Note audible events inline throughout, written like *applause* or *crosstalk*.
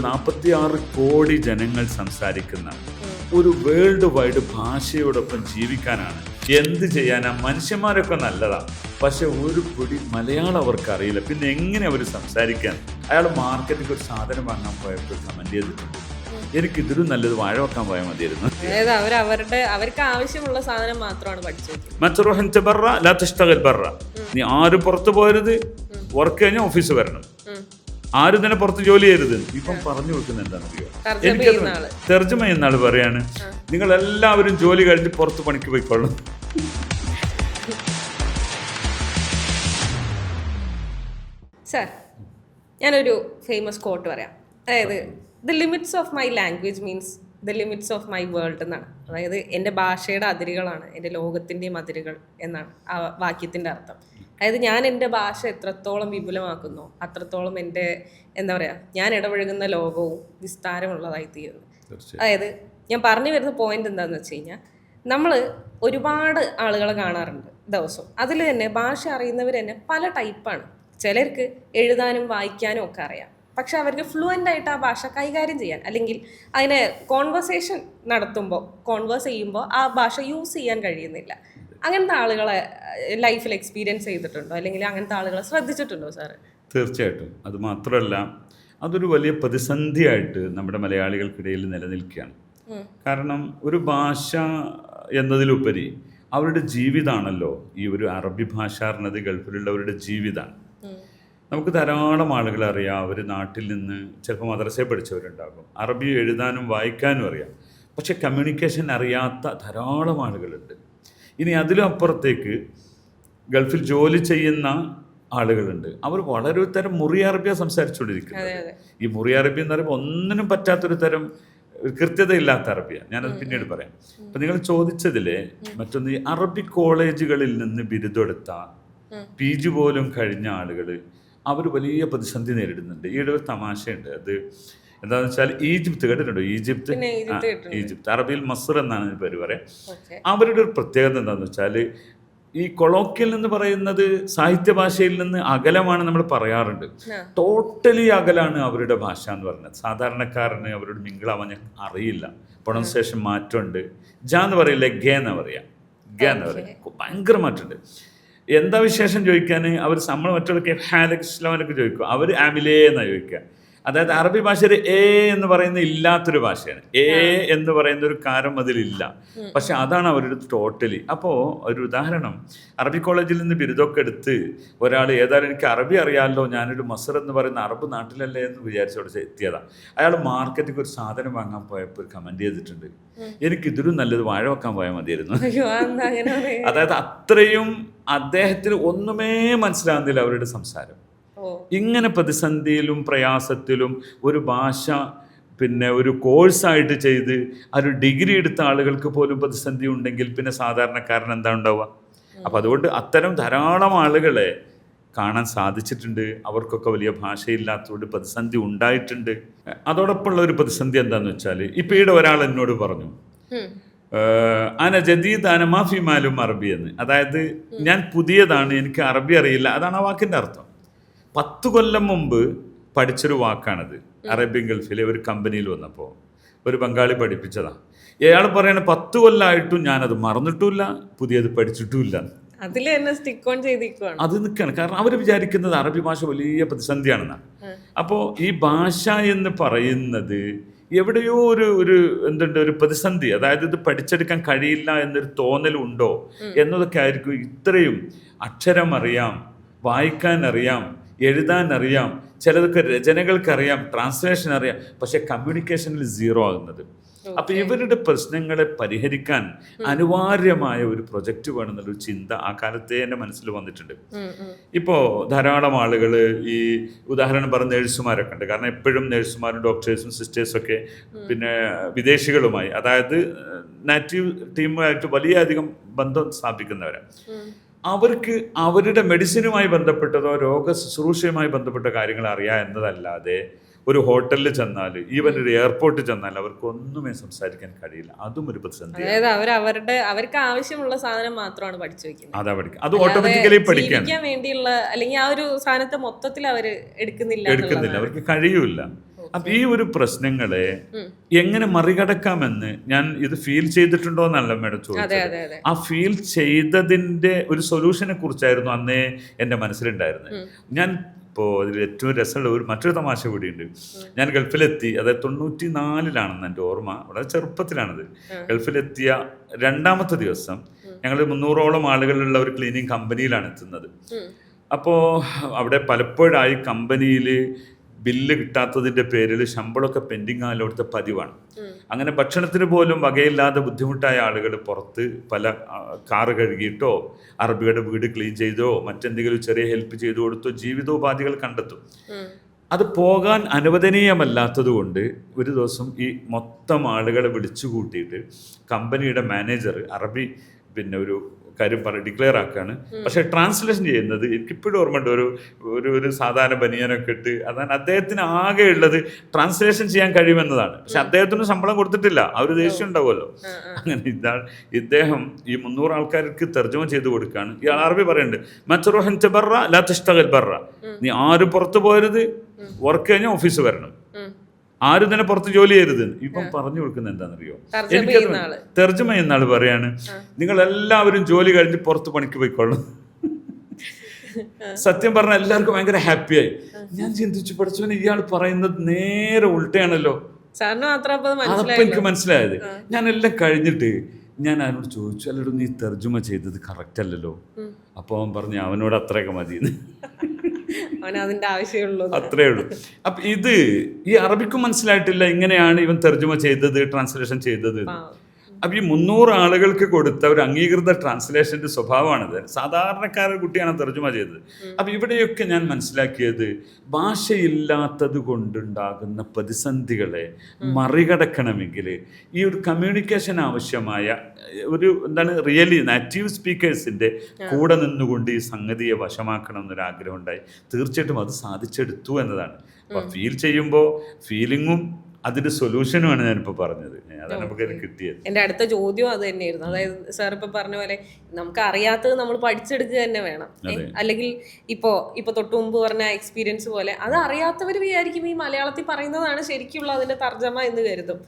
നാൽപ്പത്തി ആറ് കോടി ജനങ്ങൾ സംസാരിക്കുന്ന ഒരു വേൾഡ് വൈഡ് ഭാഷയോടൊപ്പം ജീവിക്കാനാണ്. എന്ത് ചെയ്യാനാ? മനുഷ്യന്മാരൊക്കെ നല്ലതാ. പക്ഷെ ഒരു പൊടി മലയാളം അവർക്ക് അറിയില്ല. പിന്നെ എങ്ങനെ അവർ സംസാരിക്കാൻ? അയാൾ മാർക്കറ്റിൽ ഒരു സാധനം വാങ്ങാൻ പോയപ്പോൾ കമന്റ് ചെയ്തിട്ടുണ്ട്. എനിക്ക് ഇതിലും നല്ലത് വാഴ വെക്കാൻ പോയാൽ മതിയായിരുന്നു. അതായത് അവർ അവരുടെ അവർക്ക് ആവശ്യമുള്ള സാധനം മാത്രമാണ് പഠിച്ചത് നീ ആരും പുറത്തു പോരുത്. വർക്ക് കഴിഞ്ഞാൽ ഓഫീസ് വരണം. ആരും തന്നെ പുറത്ത് ജോലി ചെയ്യരുത്. ഇപ്പം പറഞ്ഞു വെക്കുന്ന എന്താണെന്നറിയോ എനിക്ക് തെർജമ എന്നാൾ പറയാണ് നിങ്ങൾ എല്ലാവരും ജോലി കഴിഞ്ഞ് പുറത്ത് പണിക്ക് പോയിക്കൊള്ളും സർ ഞാനൊരു ഫേമസ് കോട്ട് പറയാം. അതായത് the limits of my language means the limits of my world എന്നാണ്. അതായത് എന്റെ ഭാഷയുടെ അതിരുകളാണ് എന്റെ ലോകത്തിന്റെയും അതിരുകൾ എന്നാണ് ആ വാക്യത്തിന്റെ അർത്ഥം. അതായത് ഞാൻ എന്റെ ഭാഷ എത്രത്തോളം വിപുലമാക്കുന്നു അത്രത്തോളം എന്റെ എന്താ പറയുക ഞാൻ ഇടപഴകുന്ന ലോകവും വിസ്താരമുള്ളതായി തീരുന്നു. അതായത് ഞാൻ പറഞ്ഞു വരുന്ന പോയിന്റ് എന്താണെന്ന് വെച്ച് കഴിഞ്ഞാൽ നമ്മൾ ഒരുപാട് ആളുകളെ കാണാറുണ്ട് ദിവസവും. അതിൽ തന്നെ ഭാഷ അറിയുന്നവർ തന്നെ പല ടൈപ്പാണ് ചിലർക്ക് എഴുതാനും വായിക്കാനും ഒക്കെ അറിയാം. പക്ഷെ അവർക്ക് ഫ്ലുവന്റ് ആയിട്ട് ആ ഭാഷ കൈകാര്യം ചെയ്യാൻ അല്ലെങ്കിൽ അതിനെ കോൺവെർസേഷൻ നടത്തുമ്പോൾ കോൺവേഴ്സ് ചെയ്യുമ്പോൾ ആ ഭാഷ യൂസ് ചെയ്യാൻ കഴിയുന്നില്ല. അങ്ങനത്തെ ആളുകളെ ലൈഫിൽ എക്സ്പീരിയൻസ് ചെയ്തിട്ടുണ്ടോ? അല്ലെങ്കിൽ അങ്ങനത്തെ ആളുകളെ ശ്രദ്ധിച്ചിട്ടുണ്ടോ സാറ് തീർച്ചയായിട്ടും. അത് മാത്രമല്ല അതൊരു വലിയ പ്രതിസന്ധിയായിട്ട് നമ്മുടെ മലയാളികൾക്കിടയിൽ നിലനിൽക്കുകയാണ്. കാരണം ഒരു ഭാഷ എന്നതിലുപരി അവരുടെ ജീവിതമാണല്ലോ ഈ ഒരു അറബി ഭാഷ എന്നത് ഗൾഫിലുള്ളവരുടെ ജീവിതമാണ് നമുക്ക് ധാരാളം ആളുകൾ അറിയാം. അവർ നാട്ടിൽ നിന്ന് ചിലപ്പോൾ മദ്രസയെ പഠിച്ചവരുണ്ടാകും. അറബി എഴുതാനും വായിക്കാനും അറിയാം. പക്ഷെ കമ്മ്യൂണിക്കേഷൻ അറിയാത്ത ധാരാളം ആളുകളുണ്ട്. ഇനി അതിലും അപ്പുറത്തേക്ക് ഗൾഫിൽ ജോലി ചെയ്യുന്ന ആളുകളുണ്ട്. അവർ വളരെ ഒരു തരം മുറി അറബിയാണ് സംസാരിച്ചുകൊണ്ടിരിക്കുന്നത് ഈ മുറി അറബി എന്ന് പറയുമ്പോൾ ഒന്നിനും പറ്റാത്തൊരു തരം കൃത്യതയില്ലാത്ത അറബിയാണ്. ഞാനത് പിന്നീട് പറയാം. അപ്പം നിങ്ങൾ ചോദിച്ചതിലെ മറ്റൊന്ന് ഈ അറബി കോളേജുകളിൽ നിന്ന് ബിരുദമെടുത്ത പി ജി പോലും കഴിഞ്ഞ ആളുകൾ അവർ വലിയ പ്രതിസന്ധി നേരിടുന്നുണ്ട്. ഈയിടെ ഒരു തമാശയുണ്ട്. അത് എന്താണെന്ന് വെച്ചാൽ ഈജിപ്ത് കേട്ടിട്ടുണ്ടോ? ഈജിപ്ത്? ഈജിപ്ത് അറബിയിൽ മസർ എന്നാണ് ഞാൻ പേര് പറയാം. അവരുടെ ഒരു പ്രത്യേകത എന്താണെന്ന് വെച്ചാൽ ഈ കൊളോക്കിയൽ എന്ന് പറയുന്നത് സാഹിത്യ ഭാഷയിൽ നിന്ന് അകലമാണ് നമ്മൾ പറയാറുണ്ട്. ടോട്ടലി അകലാണ് അവരുടെ ഭാഷ എന്ന് പറയുന്നത് സാധാരണക്കാരന് അവരോട് മിങ്കിളാവാൻ അറിയില്ല. പ്രൊണൗൺസിയേഷൻ മാറ്റമുണ്ട്. ജ എന്ന് പറയില്ല? ഗേ എന്ന് പറയാം. ഗേ എന്ന് പറയാം. ഭയങ്കര മാറ്റമുണ്ട്. എന്താ വിശേഷം ചോദിക്കാൻ അവർ നമ്മൾ മറ്റുള്ള ഹാലക് ഇസ്ലാമിനൊക്കെ ചോദിക്കും. അവർ ആമിലേ എന്നാണ് ചോദിക്കുക അതായത് അറബി ഭാഷയിൽ എ എന്ന് പറയുന്ന ഇല്ലാത്തൊരു ഭാഷയാണ്. എ എന്ന് പറയുന്ന ഒരു കാരം അതിലില്ല. പക്ഷെ അതാണ് അവരുടെ ടോട്ടലി അപ്പോൾ ഒരു ഉദാഹരണം. അറബി കോളേജിൽ നിന്ന് ബിരുദമൊക്കെ എടുത്ത് ഒരാൾ ഏതായാലും എനിക്ക് അറബി അറിയാമല്ലോ ഞാനൊരു മസർ എന്ന് പറയുന്ന അറബ് നാട്ടിലല്ലേ എന്ന് വിചാരിച്ചോടെ എത്തിയതാണ് അയാൾ മാർക്കറ്റിൽ ഒരു സാധനം വാങ്ങാൻ പോയപ്പോൾ കമന്റ് ചെയ്തിട്ടുണ്ട്. എനിക്ക് ഇതിലും നല്ലത് വാഴ വെക്കാൻ പോയാൽ മതിയായിരുന്നു? അതായത് അത്രയും അദ്ദേഹത്തിന് ഒന്നുമേ മനസ്സിലാകുന്നില്ല അവരുടെ സംസാരം. ഇങ്ങനെ പ്രതിസന്ധിയിലും പ്രയാസത്തിലും ഒരു ഭാഷ പിന്നെ ഒരു കോഴ്സായിട്ട് ചെയ്ത് ഒരു ഡിഗ്രി എടുത്ത ആളുകൾക്ക് പോലും പ്രതിസന്ധി ഉണ്ടെങ്കിൽ പിന്നെ സാധാരണക്കാരൻ എന്താ ഉണ്ടാവുക? അപ്പം അതുകൊണ്ട് അത്തരം ധാരാളം ആളുകളെ കാണാൻ സാധിച്ചിട്ടുണ്ട്. അവർക്കൊക്കെ വലിയ ഭാഷയില്ലാത്തതുകൊണ്ട് പ്രതിസന്ധി ഉണ്ടായിട്ടുണ്ട്. അതോടൊപ്പമുള്ള ഒരു പ്രതിസന്ധി എന്താണെന്ന് വെച്ചാൽ ഇപ്പം ഈടെ ഒരാൾ എന്നോട് പറഞ്ഞു ആന അന ജദീദ് അന മാഫി മാലും അറബി എന്ന് അതായത് ഞാൻ പുതിയതാണ് എനിക്ക് അറബി അറിയില്ല. അതാണ് ആ വാക്കിന്റെ അർത്ഥം. പത്ത് കൊല്ലം മുമ്പ് പഠിച്ചൊരു വാക്കാണത്. അറേബ്യൻ ഗൾഫിലെ ഒരു കമ്പനിയിൽ വന്നപ്പോൾ ഒരു ബംഗാളി പഠിപ്പിച്ചതാണ് ഇയാൾ പറയണ പത്ത് കൊല്ലമായിട്ടും ഞാനത് മറന്നിട്ടുമില്ല പുതിയത് പഠിച്ചിട്ടുമില്ല. അതിൽ തന്നെ സ്റ്റിക്ക് ഓൺ ചെയ്തിരിക്കുവാണ്. അത് നിൽക്കുകയാണ് കാരണം അവർ വിചാരിക്കുന്നത് അറബി ഭാഷ വലിയ പ്രതിസന്ധിയാണെന്നാണ് അപ്പോൾ ഈ ഭാഷ എന്ന് പറയുന്നത് എവിടെയോ ഒരു ഒരു എന്തുണ്ട് ഒരു പ്രതിസന്ധി. അതായത് ഇത് പഠിച്ചെടുക്കാൻ കഴിയില്ല എന്നൊരു തോന്നലുണ്ടോ? എന്നതൊക്കെ ആയിരിക്കും ഇത്രയും അക്ഷരം അറിയാം വായിക്കാൻ അറിയാം എഴുതാൻ അറിയാം ചിലതൊക്കെ രചനകൾക്കറിയാം ട്രാൻസ്ലേഷൻ അറിയാം പക്ഷെ കമ്മ്യൂണിക്കേഷനിൽ സീറോ ആകുന്നത്. അപ്പൊ ഇവരുടെ പ്രശ്നങ്ങളെ പരിഹരിക്കാൻ അനിവാര്യമായ ഒരു പ്രൊജക്റ്റ് വേണമെന്നുള്ളൊരു ചിന്ത ആ കാലത്തെ എന്റെ മനസ്സിൽ വന്നിട്ടുണ്ട്. ഇപ്പോ ധാരാളം ആളുകൾ ഈ ഉദാഹരണം പറഞ്ഞ നേഴ്സുമാരൊക്കെ ഉണ്ട്. കാരണം എപ്പോഴും നേഴ്സുമാരും ഡോക്ടേഴ്സും സിസ്റ്റേഴ്സും ഒക്കെ പിന്നെ വിദേശികളുമായി അതായത് നാറ്റീവ് ടീമുമായിട്ട് വലിയ അധികം ബന്ധം സ്ഥാപിക്കുന്നവരാണ് അവർക്ക് അവരുടെ മെഡിസിനുമായി ബന്ധപ്പെട്ടതോ രോഗ ശുശ്രൂഷയുമായി ബന്ധപ്പെട്ട കാര്യങ്ങൾ അറിയാം എന്നതല്ലാതെ ഒരു ഹോട്ടലിൽ ചെന്നാൽ ഈവൻ ഒരു എയർപോർട്ടിൽ ചെന്നാൽ അവർക്ക് ഒന്നുമേ സംസാരിക്കാൻ കഴിയില്ല. അതും ഒരു പ്രതിസന്ധി അതായത് അവർ അവരുടെ അവർക്ക് ആവശ്യമുള്ള സാധനം മാത്രമാണ് പഠിച്ചു വെക്കുന്നത്. അതാ പഠിക്കുക അത് ഓട്ടോമാറ്റിക്കലി പഠിക്കാൻ വേണ്ടിയുള്ള അല്ലെങ്കിൽ ആ ഒരു സാധനത്തെ മൊത്തത്തിൽ അവർ എടുക്കുന്നില്ല എടുക്കുന്നില്ല. അവർക്ക് കഴിയൂല അപ്പൊ ഈ ഒരു പ്രശ്നങ്ങളെ എങ്ങനെ മറികടക്കാമെന്ന് ഞാൻ ഇത് ഫീൽ ചെയ്തിട്ടുണ്ടോ എന്നല്ല മേഡം ചോദിച്ചത്. ആ ഫീൽ ചെയ്തതിന്റെ ഒരു സൊല്യൂഷനെ കുറിച്ചായിരുന്നു അന്നേ എന്റെ മനസ്സിലുണ്ടായിരുന്നത്. ഞാൻ ഇപ്പോൾ അതിൽ ഏറ്റവും രസമുള്ള ഒരു മറ്റൊരു തമാശ കൂടിയുണ്ട്. ഞാൻ ഗൾഫിലെത്തി അതായത് തൊണ്ണൂറ്റി നാലിലാണെന്ന് എന്റെ ഓർമ്മ. വളരെ ചെറുപ്പത്തിലാണത്. ഗൾഫിലെത്തിയ രണ്ടാമത്തെ ദിവസം ഞങ്ങൾ മുന്നൂറോളം ആളുകളുള്ള ഒരു ക്ലീനിങ് കമ്പനിയിലാണ് എത്തുന്നത്. അപ്പോൾ അവിടെ പലപ്പോഴായി കമ്പനിയിൽ ബില്ല് കിട്ടാത്തതിന്റെ പേരിൽ ശമ്പളമൊക്കെ പെൻഡിങ് ആയാലും അവിടുത്തെ പതിവാണ് അങ്ങനെ ഭക്ഷണത്തിന് പോലും വകയില്ലാതെ ബുദ്ധിമുട്ടായ ആളുകൾ പുറത്ത് പല കാറ് കഴുകിയിട്ടോ അറബിയുടെ വീട് ക്ലീൻ ചെയ്തോ മറ്റെന്തെങ്കിലും ചെറിയ ഹെൽപ്പ് ചെയ്തു കൊടുത്തോ ജീവിതോപാധികൾ കണ്ടെത്തും. അത് പോകാൻ അനുവദനീയമല്ലാത്തത് കൊണ്ട് ഒരു ദിവസം ഈ മൊത്തം ആളുകളെ വിളിച്ചു കൂട്ടിയിട്ട് കമ്പനിയുടെ മാനേജർ അറബി പിന്നെ ഒരു കാര്യം പറ ഡിക്ലെയർ ആക്കുകയാണ് പക്ഷെ ട്രാൻസ്ലേഷൻ ചെയ്യുന്നത് എനിക്കിപ്പോഴും ഓർമ്മയുണ്ട്. ഒരു ഒരു ഒരു സാധാരണ ബനിയനൊക്കെ ഇട്ട് അതാണ് അദ്ദേഹത്തിന് ആകെ ഉള്ളത് ട്രാൻസ്ലേഷൻ ചെയ്യാൻ കഴിയുമെന്നതാണ്. പക്ഷെ അദ്ദേഹത്തിന് ശമ്പളം കൊടുത്തിട്ടില്ല. ആ ഒരു ദേഷ്യം ഉണ്ടാവുമല്ലോ. അങ്ങനെ ഇതാണ് ഇദ്ദേഹം ഈ മുന്നൂറ് ആൾക്കാർക്ക് തർജമ ചെയ്ത് കൊടുക്കുകയാണ് ഇയാൾ അറബി പറയുന്നുണ്ട് മച്ചറുഹൻ ബർറ ലാ തിഷ്ടകൽ ബർറ. നീ ആരും പുറത്ത് പോരുത് വർക്ക് കഴിഞ്ഞാൽ ഓഫീസ് വരണം. ആരും തന്നെ പുറത്ത് ജോലി ചെയ്യരുത്. ഇപ്പം പറഞ്ഞു കൊടുക്കുന്ന എന്താണെന്നറിയോ? എനിക്ക് തെർജമ എന്നാൾ പറയാണ് നിങ്ങൾ എല്ലാവരും ജോലി കഴിഞ്ഞ് പുറത്ത് പണിക്ക് പോയിക്കൊള്ളണം സത്യം പറഞ്ഞാൽ എല്ലാവർക്കും ഭയങ്കര ഹാപ്പിയായി. ഞാൻ ചിന്തിച്ചു പഠിച്ചവന് ഇയാൾ പറയുന്നത് നേരെ ഉൾട്ടയാണല്ലോ. അതപ്പം എനിക്ക് മനസ്സിലായത്? ഞാൻ എല്ലാം കഴിഞ്ഞിട്ട് ഞാൻ അവനോട് ചോദിച്ചു അല്ലടോ നീ തർജമ ചെയ്തത് കറക്റ്റ് അല്ലല്ലോ. അപ്പോൾ അവൻ പറഞ്ഞു അവനോട് അത്രയൊക്കെ മതി *laughs* അവന് അതിന്റെ ആവശ്യമുള്ളൂ അത്രേ ഉള്ളൂ. അപ്പൊ ഇത് ഈ അറബിക്കും മനസ്സിലായിട്ടില്ല ഇങ്ങനെയാണ് ഇവൻ തർജമ ചെയ്തത് ട്രാൻസ്ലേഷൻ ചെയ്തത് എന്ന്. അപ്പൊ ഈ മുന്നൂറ് ആളുകൾക്ക് കൊടുത്ത ഒരു അംഗീകൃത ട്രാൻസ്ലേഷന്റെ സ്വഭാവമാണിത്. സാധാരണക്കാരൻ കുട്ടിയാണ് തർജമ ചെയ്തത്. അപ്പോൾ ഇവിടെയൊക്കെ ഞാൻ മനസ്സിലാക്കിയത് ഭാഷയില്ലാത്തത് കൊണ്ടുണ്ടാകുന്ന പ്രതിസന്ധികളെ മറികടക്കണമെങ്കിൽ ഈ ഒരു കമ്മ്യൂണിക്കേഷൻ ആവശ്യമായ ഒരു എന്താണ് റിയലി നാറ്റീവ് സ്പീക്കേഴ്സിന്റെ കൂടെ നിന്നുകൊണ്ട് ഈ സംഗതിയെ വശമാക്കണം എന്നൊരു ആഗ്രഹം ഉണ്ടായി തീർച്ചയായിട്ടും അത് സാധിച്ചെടുത്തു എന്നതാണ്. അപ്പോൾ ഫീൽ ചെയ്യുമ്പോൾ ഫീലിങ്ങും അതിന്റെ സൊല്യൂഷനുമാണ് ഞാനിപ്പോൾ പറഞ്ഞത്. അതാണ് നമുക്ക് കിട്ടിയത്. എന്റെ അടുത്ത ചോദ്യം അത് തന്നെയായിരുന്നു. അതായത് സാർ ഇപ്പൊ പറഞ്ഞ പോലെ നമുക്ക് അറിയാത്തത് നമ്മൾ പഠിച്ചെടുക്കുക തന്നെ വേണം. അല്ലെങ്കിൽ ഇപ്പോ ഇപ്പൊ തൊട്ടു മുമ്പ് പറഞ്ഞ എക്സ്പീരിയൻസ് പോലെ അത് അറിയാത്തവർ വിചാരിക്കും ഈ മലയാളത്തിൽ പറയുന്നതാണ് ശരിക്കുള്ള അതിന്റെ തർജമ എന്ന് കരുതും.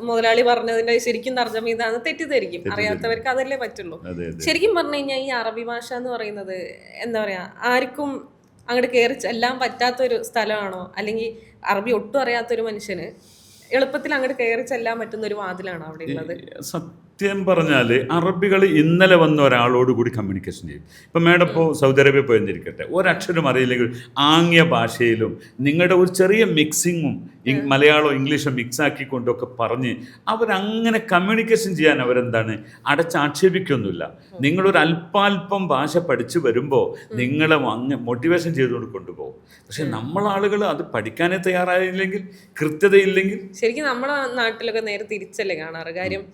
മുതലാളി പറഞ്ഞതിന്റെ ശരിക്കും തർജമ ഇതാണ്. തെറ്റിദ്ധരിക്കും. അറിയാത്തവർക്ക് അതല്ലേ പറ്റുള്ളൂ. ശരിക്കും പറഞ്ഞു കഴിഞ്ഞാൽ ഈ അറബി ഭാഷ എന്ന് പറയുന്നത് എന്താ പറയാ ആർക്കും അങ്ങോട്ട് കയറി എല്ലാം പറ്റാത്തൊരു സ്ഥലമാണോ? അല്ലെങ്കിൽ അറബി ഒട്ടും അറിയാത്തൊരു മനുഷ്യന് എളുപ്പത്തിൽ അങ്ങോട്ട് കയറി ചെല്ലാൻ പറ്റുന്ന ഒരു വാതിലാണ് അവിടെ ഉള്ളത്. സത്യം പറഞ്ഞാൽ അറബികൾ ഇന്നലെ വന്ന ഒരാളോട് കൂടി കമ്മ്യൂണിക്കേഷൻ ചെയ്യും. ഇപ്പം മേഡം ഇപ്പോൾ സൗദി അറേബ്യ പോയെന്നിരിക്കട്ടെ ഒരക്ഷരം അറിയില്ലെങ്കിൽ ആംഗ്യ ഭാഷയിലും നിങ്ങളുടെ ഒരു ചെറിയ മിക്സിങ്ങും മലയാളവും ഇംഗ്ലീഷും മിക്സ് ആക്കിക്കൊണ്ടൊക്കെ പറഞ്ഞ് അവരങ്ങനെ കമ്മ്യൂണിക്കേഷൻ ചെയ്യാൻ അവരെന്താണ്? അടച്ചാക്ഷേപിക്കൊന്നുമില്ല. നിങ്ങളൊരു അല്പാൽപ്പം ഭാഷ പഠിച്ചു വരുമ്പോൾ നിങ്ങളെ അങ്ങ് മോട്ടിവേഷൻ ചെയ്തുകൊണ്ട് കൊണ്ടുപോകും. പക്ഷെ നമ്മളാളുകൾ അത് പഠിക്കാനേ തയ്യാറായില്ലെങ്കിൽ കൃത്യതയില്ലെങ്കിൽ ശരിക്കും നമ്മളെ നാട്ടിലൊക്കെ നേരെ തിരിച്ചല്ലേ കാണാറ്? കാര്യം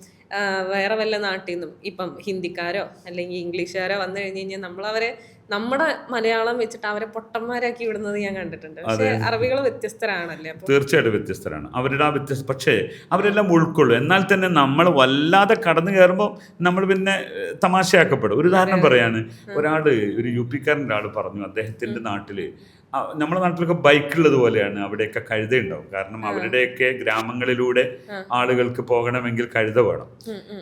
വേറെ വല്ല നാട്ടിൽ നിന്നും ഇപ്പം ഹിന്ദിക്കാരോ അല്ലെങ്കിൽ ഇംഗ്ലീഷുകാരോ വന്നു കഴിഞ്ഞു കഴിഞ്ഞാൽ നമ്മളവരെ നമ്മുടെ മലയാളം വെച്ചിട്ട് അവരെ പൊട്ടന്മാരാക്കി വിടുന്നത് ഞാൻ കണ്ടിട്ടുണ്ട്. പക്ഷേ അറബികൾ വ്യത്യസ്തരാണല്ലേ തീർച്ചയായിട്ടും വ്യത്യസ്തരാണ്. അവരുടെ ആ വ്യത്യസ്ത പക്ഷേ അവരെല്ലാം ഉൾക്കൊള്ളും. എന്നാൽ തന്നെ നമ്മൾ വല്ലാതെ കടന്നു കയറുമ്പോൾ നമ്മൾ പിന്നെ തമാശയാക്കപ്പെടും. ഒരു ഉദാഹരണം പറയാണ്. ഒരാൾ ഒരു യു പിക്കാരന്റെ ഒരാൾ പറഞ്ഞു അദ്ദേഹത്തിന്റെ നാട്ടിൽ നമ്മുടെ നാട്ടിലൊക്കെ ബൈക്കുള്ളത് പോലെയാണ്. അവിടെയൊക്കെ കഴുത ഉണ്ടാവും കാരണം അവരുടെയൊക്കെ ഗ്രാമങ്ങളിലൂടെ ആളുകൾക്ക് പോകണമെങ്കിൽ കഴുത വേണം.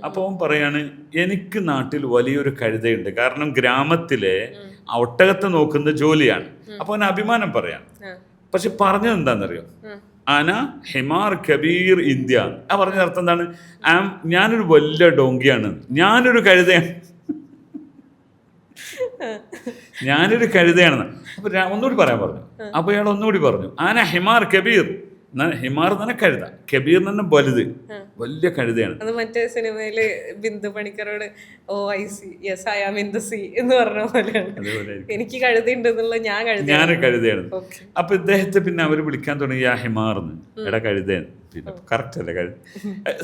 അപ്പോൾ പറയാണ് എനിക്ക് നാട്ടിൽ വലിയൊരു കഴുതയുണ്ട്. കാരണം ഗ്രാമത്തിലെ ഒട്ടകത്തെ നോക്കുന്ന ജോലിയാണ്. അപ്പോൾ അവന് അഭിമാനം പറയാം. പക്ഷെ പറഞ്ഞത് എന്താണെന്നറിയോ അന ഹിമാർ കബീർ ഇന്ത്യ. ആ പറഞ്ഞ അർത്ഥം എന്താണ്? ആം ഞാനൊരു വലിയ ഡോങ്കിയാണ്. ഞാനൊരു കഴുതയാണ്. ഞാനൊരു കഴുതയാണെന്ന് അപ്പൊ ഒന്നുകൂടി പറയാൻ പറഞ്ഞു. അപ്പൊ ഇയാൾ ഒന്നുകൂടി പറഞ്ഞു. ആന ഹിമാർ കബീർ. ഹിമാർ തന്നെ കഴുത. കബീർ തന്നെ വലുത്. വലിയ കഴുതയാണ്. അത് മറ്റേ സിനിമയിൽ ബിന്ദു പണിക്കറോട് ഓ I see yes I am in the sea എന്ന് പറഞ്ഞ പോലെ എനിക്ക് കഴുതയുണ്ട് എന്നുള്ള ഞാൻ കഴുത ഞാൻ കഴുതയാണ്. അപ്പൊ ഇദ്ദേഹത്തെ പിന്നെ അവർ വിളിക്കാൻ തുടങ്ങി ആ ഹിമാർന്ന്. എടാ കഴുതയാണ്. പിന്നെ കറക്റ്റ് അല്ലേ കഴുത?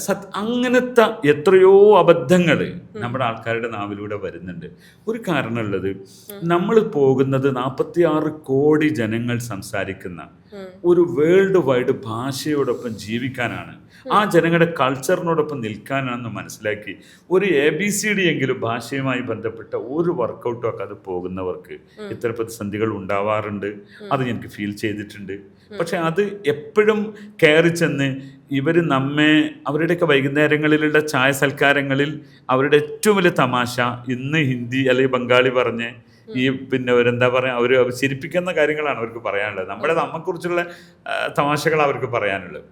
സത് അങ്ങനത്തെ എത്രയോ അബദ്ധങ്ങൾ നമ്മുടെ ആൾക്കാരുടെ നാവിലൂടെ വരുന്നുണ്ട്. ഒരു കാരണമുള്ളത് നമ്മൾ പോകുന്നത് നാൽപ്പത്തി ആറ് കോടി ജനങ്ങൾ സംസാരിക്കുന്ന ഒരു വേൾഡ് വൈഡ് ഭാഷയോടൊപ്പം ജീവിക്കാനാണ്. ആ ജനങ്ങളുടെ കൾച്ചറിനോടൊപ്പം നിൽക്കാനാണെന്ന് മനസ്സിലാക്കി ഒരു എ ബി സി ഡി എങ്കിലും ഭാഷയുമായി ബന്ധപ്പെട്ട ഒരു വർക്കൗട്ടും ഒക്കെ അത് പോകുന്നവർക്ക് ഇത്തരം പ്രതിസന്ധികൾ ഉണ്ടാവാറുണ്ട്. അത് എനിക്ക് ഫീൽ ചെയ്തിട്ടുണ്ട്. പക്ഷെ അത് എപ്പോഴും കയറി ചെന്ന് ഇവർ നമ്മെ അവരുടെയൊക്കെ വൈകുന്നേരങ്ങളിലുള്ള ചായ സൽക്കാരങ്ങളിൽ അവരുടെ ഏറ്റവും വലിയ തമാശ ഇന്ന് ഹിന്ദി അല്ലെങ്കിൽ ബംഗാളി പറഞ്ഞ് ഈ പിന്നെ അവരെന്താ പറയുക അവർ ചിരിപ്പിക്കുന്ന കാര്യങ്ങളാണ് അവർക്ക് പറയാനുള്ളത്. നമ്മളെ നമ്മെക്കുറിച്ചുള്ള തമാശകൾ അവർക്ക് പറയാനുള്ളത്.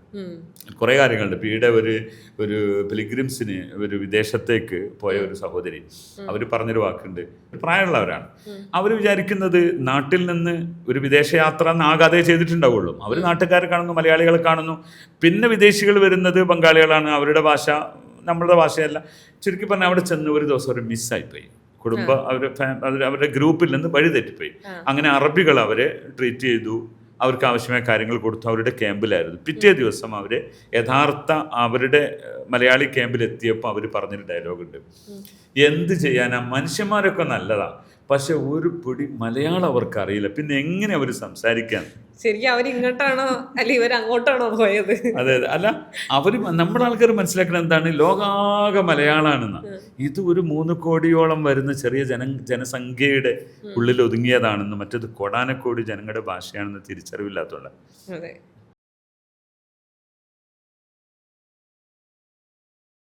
കുറെ കാര്യങ്ങളുണ്ട്. ഈയിടെ ഒരു ഒരു പിലിഗ്രിംസിന് ഒരു വിദേശത്തേക്ക് പോയ ഒരു സഹോദരി അവർ പറഞ്ഞൊരു വാക്കുണ്ട്. പ്രായമുള്ളവരാണ്. അവർ വിചാരിക്കുന്നത് നാട്ടിൽ നിന്ന് ഒരു വിദേശയാത്ര എന്നാകാതെ ചെയ്തിട്ടുണ്ടാവുള്ളൂ. അവർ നാട്ടുകാരെ കാണുന്നു മലയാളികളെ കാണുന്നു. പിന്നെ വിദേശികൾ വരുന്നത് ബംഗാളികളാണ്. അവരുടെ ഭാഷ നമ്മളുടെ ഭാഷയല്ല. ചുരുക്കി പറഞ്ഞാൽ അവിടെ ചെന്ന് ഒരു ദിവസം ഒരു മിസ്സായിപ്പോയി കുടുംബ അവരെ അവരുടെ ഗ്രൂപ്പിൽ നിന്ന് വഴി തെറ്റിപ്പോയി. അങ്ങനെ അറബികൾ അവരെ ട്രീറ്റ് ചെയ്തു. അവർക്ക് ആവശ്യമായ കാര്യങ്ങൾ കൊടുത്തു. അവരുടെ ക്യാമ്പിലായിരുന്നു. പിറ്റേ ദിവസം അവർ യഥാർത്ഥ അവരുടെ മലയാളി ക്യാമ്പിൽ എത്തിയപ്പോൾ അവർ പറഞ്ഞൊരു ഡയലോഗുണ്ട്. എന്ത് ചെയ്യാനാ? മനുഷ്യന്മാരൊക്കെ നല്ലതാ. പക്ഷെ ഒരു പൊടി മലയാളം അവർക്ക് അറിയില്ല. പിന്നെ എങ്ങനെ അവർ സംസാരിക്കാൻ? ശരിക്കും അവർ ഇങ്ങോട്ടാണോ അല്ല ഇവർ അങ്ങോട്ടാണോ പോയത്? അതെ അതെ. അല്ല അവർ നമ്മുടെ ആൾക്കാർ മനസ്സിലാക്കണം എന്താണ്? ലോകാകെ മലയാളമാണെന്ന് ഇത് ഒരു മൂന്ന് കോടിയോളം വരുന്ന ചെറിയ ജന ജനസംഖ്യയുടെ ഉള്ളിൽ ഒതുങ്ങിയതാണെന്ന് മറ്റത് കോടാനക്കോടി ജനങ്ങളുടെ ഭാഷയാണെന്ന് തിരിച്ചറിവില്ലാത്തതുകൊണ്ട്